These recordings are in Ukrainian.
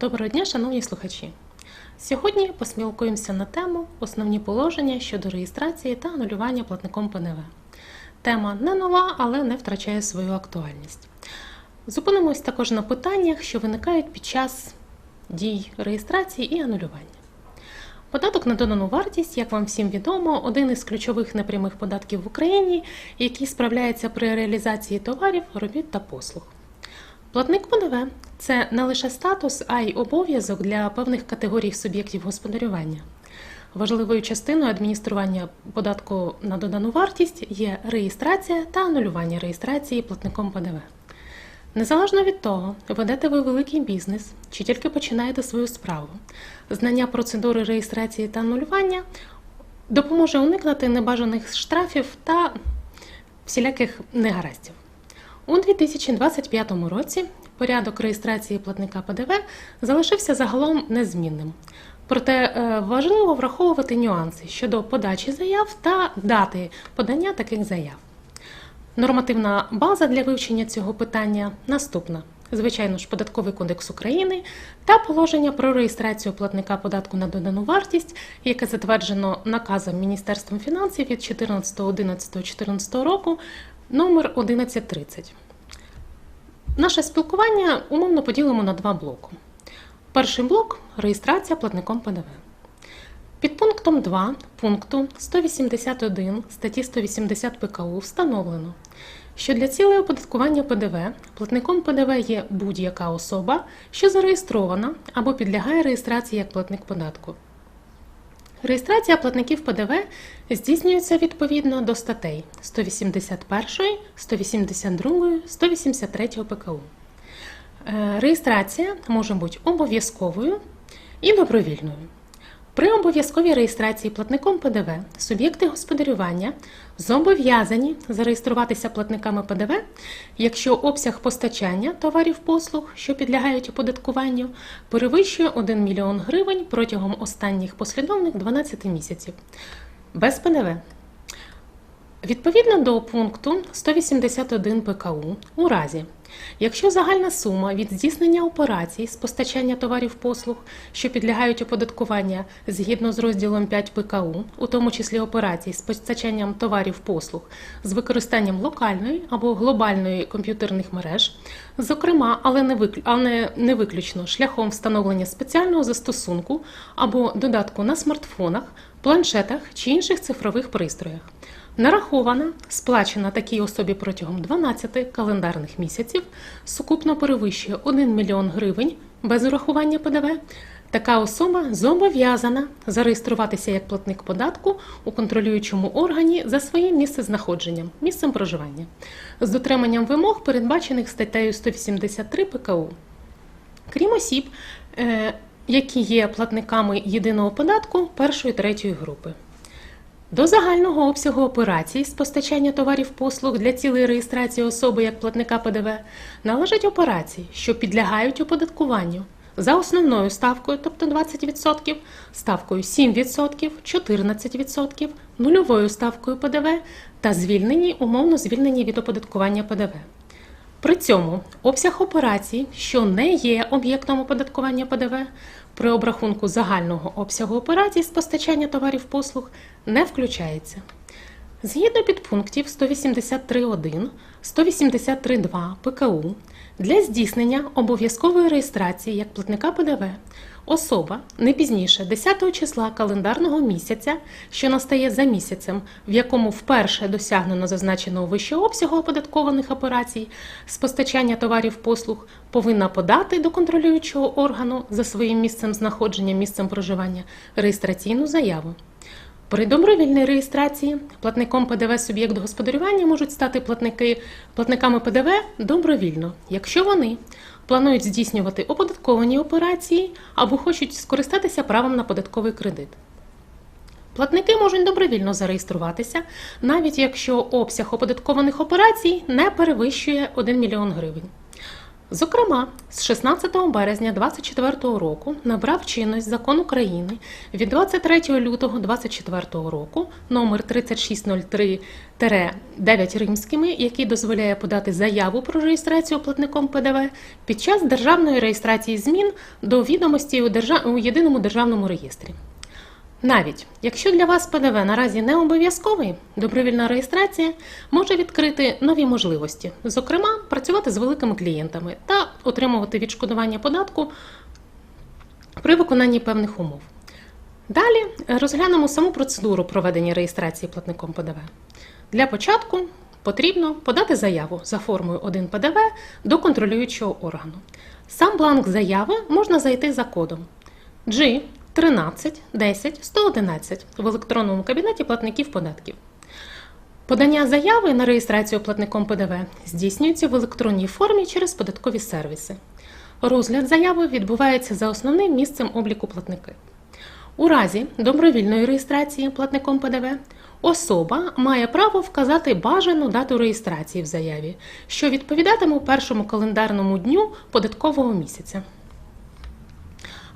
Доброго дня, шановні слухачі. Сьогодні поспілкуємося на тему основні положення щодо реєстрації та анулювання платником ПНВ. Тема не нова, але не втрачає свою актуальність. Зупинимось також на питаннях, що виникають під час дій реєстрації і анулювання. Податок на додану вартість, як вам всім відомо, один із ключових непрямих податків в Україні, який справляється при реалізації товарів, робіт та послуг. Платник ПДВ це не лише статус, а й обов'язок для певних категорій суб'єктів господарювання. Важливою частиною адміністрування податку на додану вартість є реєстрація та анулювання реєстрації платником ПДВ. Незалежно від того, ведете ви великий бізнес чи тільки починаєте свою справу, знання процедури реєстрації та анулювання допоможе уникнути небажаних штрафів та всіляких негараздів. У 2025 році порядок реєстрації платника ПДВ залишився загалом незмінним. Проте е, важливо враховувати нюанси щодо подачі заяв та дати подання таких заяв. Нормативна база для вивчення цього питання наступна: звичайно ж, податковий кодекс України та положення про реєстрацію платника податку на додану вартість, яке затверджено наказом Міністерством фінансів від 14.11.14 року номер 1130. Наше спілкування умовно поділимо на два блоки. Перший блок реєстрація платником ПДВ. Під пунктом 2 пункту 181 статті 180 ПКУ встановлено, що для цілей оподаткування ПДВ платником ПДВ є будь-яка особа, що зареєстрована або підлягає реєстрації як платник податку. Реєстрація платників ПДВ здійснюється відповідно до статей 181, 182, 183 ПКУ. Реєстрація може бути обов'язковою і добровільною. При обов'язковій реєстрації платником ПДВ суб'єкти господарювання зобов'язані зареєструватися платниками ПДВ, якщо обсяг постачання товарів послуг, що підлягають оподаткуванню, перевищує 1 мільйон гривень протягом останніх послідовних 12 місяців без ПДВ. Відповідно до пункту 181 ПКУ, у разі, якщо загальна сума від здійснення операцій з постачання товарів послуг, що підлягають оподаткування згідно з розділом 5 ПКУ, у тому числі операцій з постачанням товарів послуг з використанням локальної або глобальної комп'ютерних мереж, зокрема, але не, виклю... але не виключно шляхом встановлення спеціального застосунку або додатку на смартфонах, планшетах чи інших цифрових пристроях. Нарахована, сплачена такій особі протягом 12 календарних місяців, сукупно перевищує 1 мільйон гривень без урахування ПДВ. Така особа зобов'язана зареєструватися як платник податку у контролюючому органі за своїм місцезнаходженням, місцем проживання, з дотриманням вимог, передбачених статтею 183 ПКУ. Крім осіб, е, які є платниками єдиного податку першої третьої групи. До загального обсягу операцій з постачання товарів послуг для цілої реєстрації особи як платника ПДВ належать операції, що підлягають оподаткуванню за основною ставкою, тобто 20%, ставкою 7%, 14%, нульовою ставкою ПДВ та звільнені, умовно звільнені від оподаткування ПДВ. При цьому обсяг операцій, що не є об'єктом оподаткування ПДВ, при обрахунку загального обсягу операцій з постачання товарів послуг не включається. Згідно підпунктів 183.1, 183.2 ПКУ для здійснення обов'язкової реєстрації як платника ПДВ особа не пізніше 10 числа календарного місяця, що настає за місяцем, в якому вперше досягнено зазначеного вище обсягу оподаткованих операцій з постачання товарів послуг, повинна подати до контролюючого органу за своїм місцем знаходження, місцем проживання реєстраційну заяву. При добровільній реєстрації платником ПДВ суб'єкт господарювання можуть стати платники платниками ПДВ добровільно, якщо вони планують здійснювати оподатковані операції або хочуть скористатися правом на податковий кредит. Платники можуть добровільно зареєструватися, навіть якщо обсяг оподаткованих операцій не перевищує 1 мільйон гривень. Зокрема, з 16 березня 2024 року набрав чинність закон України від 23 лютого 2024 року номер 3603-9 римськими, який дозволяє подати заяву про реєстрацію платником ПДВ під час державної реєстрації змін до відомості у, держа... у єдиному державному реєстрі. Навіть якщо для вас ПДВ наразі не обов'язковий, добровільна реєстрація може відкрити нові можливості, зокрема, працювати з великими клієнтами та отримувати відшкодування податку при виконанні певних умов. Далі розглянемо саму процедуру проведення реєстрації платником ПДВ. Для початку потрібно подати заяву за формою 1 ПДВ до контролюючого органу. Сам бланк заяви можна зайти за кодом G 13 10 111 в електронному кабінеті платників податків. Подання заяви на реєстрацію платником ПДВ здійснюється в електронній формі через податкові сервіси. Розгляд заяви відбувається за основним місцем обліку платники. У разі добровільної реєстрації платником ПДВ особа має право вказати бажану дату реєстрації в заяві, що відповідатиме першому календарному дню податкового місяця.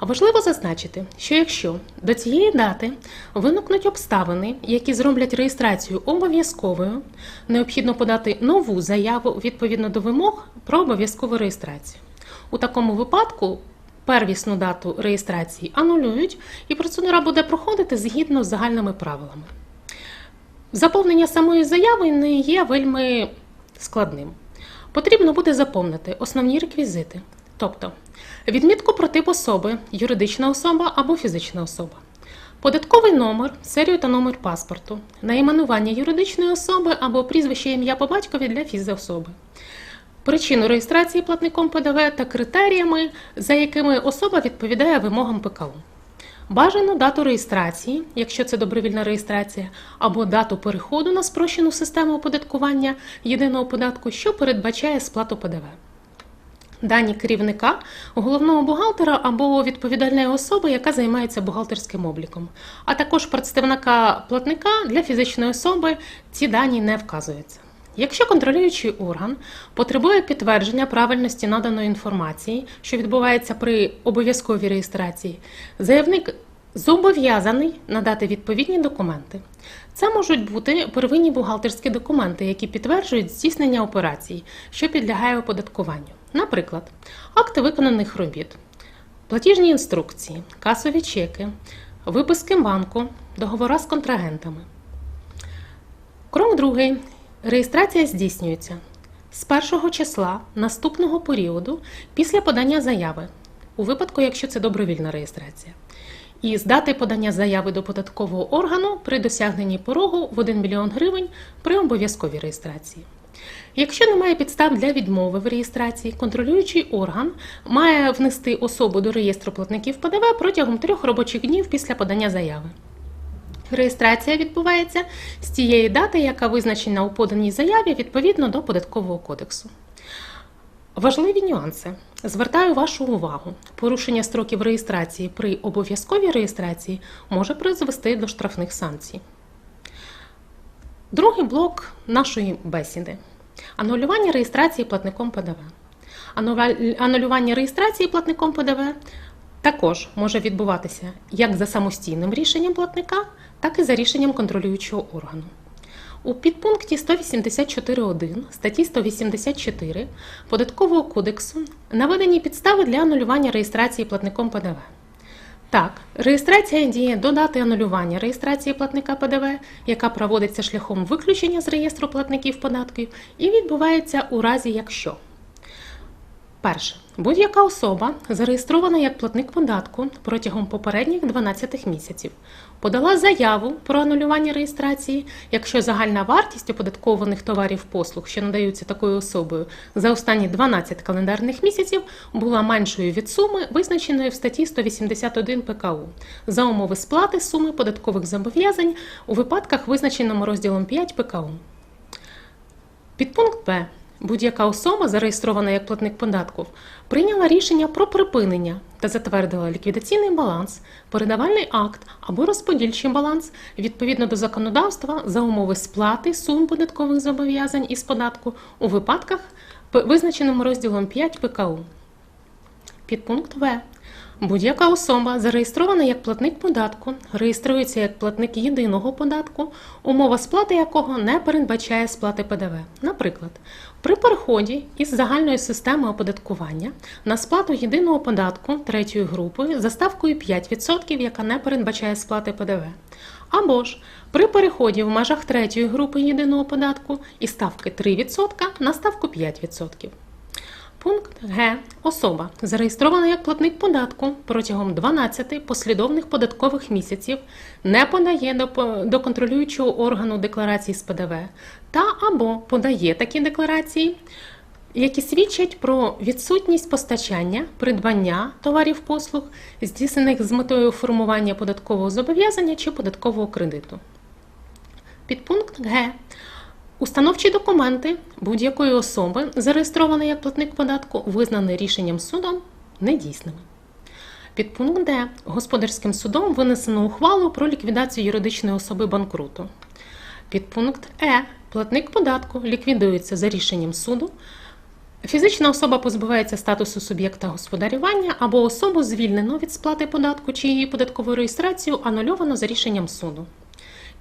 Важливо зазначити, що якщо до цієї дати виникнуть обставини, які зроблять реєстрацію обов'язковою, необхідно подати нову заяву відповідно до вимог про обов'язкову реєстрацію. У такому випадку первісну дату реєстрації анулюють, і процедура буде проходити згідно з загальними правилами. Заповнення самої заяви не є вельми складним. Потрібно буде заповнити основні реквізити, тобто відмітку про тип особи, юридична особа або фізична особа, податковий номер, серію та номер паспорту, найменування юридичної особи або прізвище ім'я по батькові для фізособи, причину реєстрації платником ПДВ та критеріями, за якими особа відповідає вимогам ПКУ. Бажану дату реєстрації, якщо це добровільна реєстрація, або дату переходу на спрощену систему оподаткування єдиного податку, що передбачає сплату ПДВ. Дані керівника, головного бухгалтера або відповідальної особи, яка займається бухгалтерським обліком, а також представника платника для фізичної особи ці дані не вказуються. Якщо контролюючий орган потребує підтвердження правильності наданої інформації, що відбувається при обов'язковій реєстрації, заявник зобов'язаний надати відповідні документи. Це можуть бути первинні бухгалтерські документи, які підтверджують здійснення операцій, що підлягає оподаткуванню. Наприклад, акти виконаних робіт, платіжні інструкції, касові чеки, виписки банку, договори з контрагентами. Крок другий. Реєстрація здійснюється з першого числа наступного періоду після подання заяви, у випадку, якщо це добровільна реєстрація, і з дати подання заяви до податкового органу при досягненні порогу в 1 мільйон гривень при обов'язковій реєстрації. Якщо немає підстав для відмови в реєстрації, контролюючий орган має внести особу до реєстру платників ПДВ протягом трьох робочих днів після подання заяви. Реєстрація відбувається з тієї дати, яка визначена у поданій заяві відповідно до податкового кодексу. Важливі нюанси. Звертаю вашу увагу. Порушення строків реєстрації при обов'язковій реєстрації може призвести до штрафних санкцій. Другий блок нашої бесіди анулювання реєстрації платником ПДВ. Анулювання реєстрації платником ПДВ також може відбуватися як за самостійним рішенням платника, так і за рішенням контролюючого органу. У підпункті 184.1 статті 184 Податкового кодексу наведені підстави для анулювання реєстрації платником ПДВ. Так, реєстрація діє до дати анулювання реєстрації платника ПДВ, яка проводиться шляхом виключення з реєстру платників податків, і відбувається у разі якщо. Перше. Будь-яка особа, зареєстрована як платник податку протягом попередніх 12 місяців, подала заяву про анулювання реєстрації, якщо загальна вартість оподаткованих товарів послуг, що надаються такою особою, за останні 12 календарних місяців була меншою від суми, визначеної в статті 181 ПКУ, за умови сплати суми податкових зобов'язань у випадках, визначеному розділом 5 ПКУ. Підпункт Б. Будь-яка особа, зареєстрована як платник податків, прийняла рішення про припинення та затвердила ліквідаційний баланс, передавальний акт або розподільчий баланс відповідно до законодавства за умови сплати сум податкових зобов'язань із податку у випадках, визначеним розділом 5 ПКУ. Підпункт В. Будь-яка особа, зареєстрована як платник податку, реєструється як платник єдиного податку, умова сплати якого не передбачає сплати ПДВ. Наприклад, при переході із загальної системи оподаткування на сплату єдиного податку третьої групи за ставкою 5%, яка не передбачає сплати ПДВ. Або ж при переході в межах третьої групи єдиного податку і ставки 3% на ставку 5%. Пункт Г. Особа, зареєстрована як платник податку протягом 12 послідовних податкових місяців, не подає до, контролюючого органу декларації з ПДВ та або подає такі декларації, які свідчать про відсутність постачання, придбання товарів послуг, здійснених з метою формування податкового зобов'язання чи податкового кредиту. Підпункт Г. Установчі документи будь-якої особи, зареєстрованої як платник податку, визнані рішенням судом недійсними. Підпункт Д. Господарським судом винесено ухвалу про ліквідацію юридичної особи банкруту. Підпункт Е. Платник податку ліквідується за рішенням суду. Фізична особа позбувається статусу суб'єкта господарювання або особу звільнено від сплати податку чи її податкову реєстрацію анульовано за рішенням суду.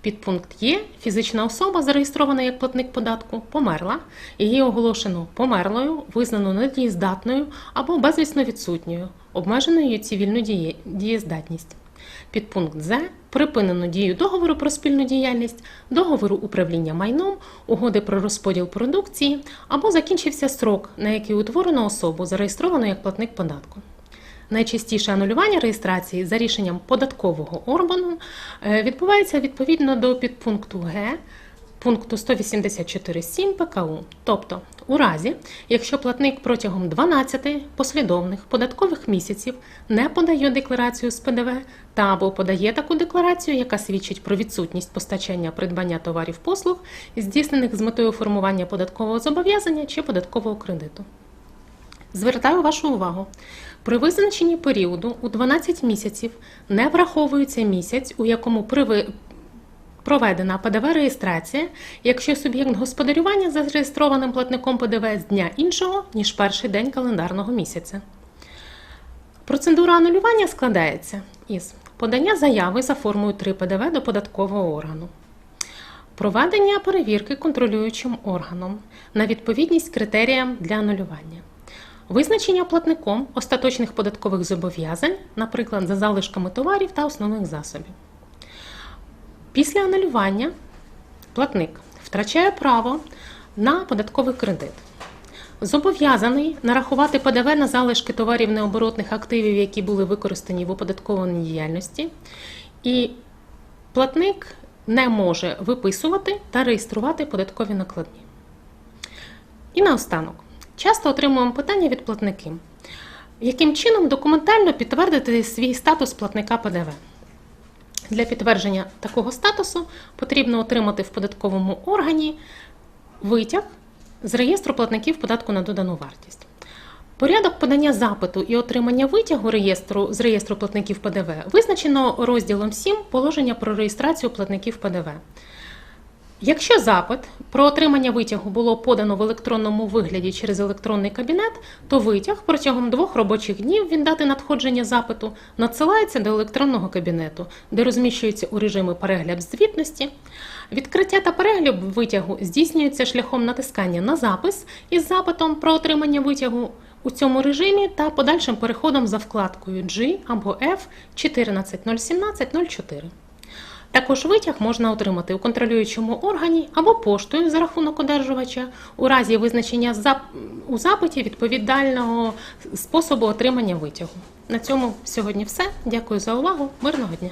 Підпункт Є. Фізична особа, зареєстрована як платник податку, померла. Її оголошено померлою, визнано недієздатною або безвісно відсутньою, обмеженою її цивільну діє- дієздатність. Підпункт З. Припинено дію договору про спільну діяльність, договору управління майном, угоди про розподіл продукції або закінчився строк, на який утворено особу, зареєстровану як платник податку. Найчастіше анулювання реєстрації за рішенням податкового органу е, відбувається відповідно до підпункту Г пункту 184.7 ПКУ. Тобто, у разі, якщо платник протягом 12 послідовних податкових місяців не подає декларацію з ПДВ та або подає таку декларацію, яка свідчить про відсутність постачання придбання товарів послуг, здійснених з метою формування податкового зобов'язання чи податкового кредиту. Звертаю вашу увагу. При визначенні періоду у 12 місяців не враховується місяць, у якому приви- проведена ПДВ-реєстрація, якщо суб'єкт господарювання зареєстрованим платником ПДВ з дня іншого, ніж перший день календарного місяця. Процедура анулювання складається із подання заяви за формою 3 ПДВ до податкового органу. Проведення перевірки контролюючим органом на відповідність критеріям для анулювання. Визначення платником остаточних податкових зобов'язань, наприклад, за залишками товарів та основних засобів. Після анулювання платник втрачає право на податковий кредит. Зобов'язаний нарахувати ПДВ на залишки товарів необоротних активів, які були використані в оподаткованій діяльності, і платник не може виписувати та реєструвати податкові накладні. І наостанок, часто отримуємо питання від платників, яким чином документально підтвердити свій статус платника ПДВ. Для підтвердження такого статусу потрібно отримати в податковому органі витяг з реєстру платників податку на додану вартість. Порядок подання запиту і отримання витягу реєстру з реєстру платників ПДВ визначено розділом 7 положення про реєстрацію платників ПДВ. Якщо запит про отримання витягу було подано в електронному вигляді через електронний кабінет, то витяг протягом двох робочих днів від дати надходження запиту надсилається до електронного кабінету, де розміщується у режимі перегляд звітності. Відкриття та перегляд витягу здійснюється шляхом натискання на запис із запитом про отримання витягу у цьому режимі та подальшим переходом за вкладкою G або F 14.017.04. Також витяг можна отримати у контролюючому органі або поштою за рахунок одержувача у разі визначення у запиті відповідального способу отримання витягу. На цьому сьогодні все. Дякую за увагу. Мирного дня.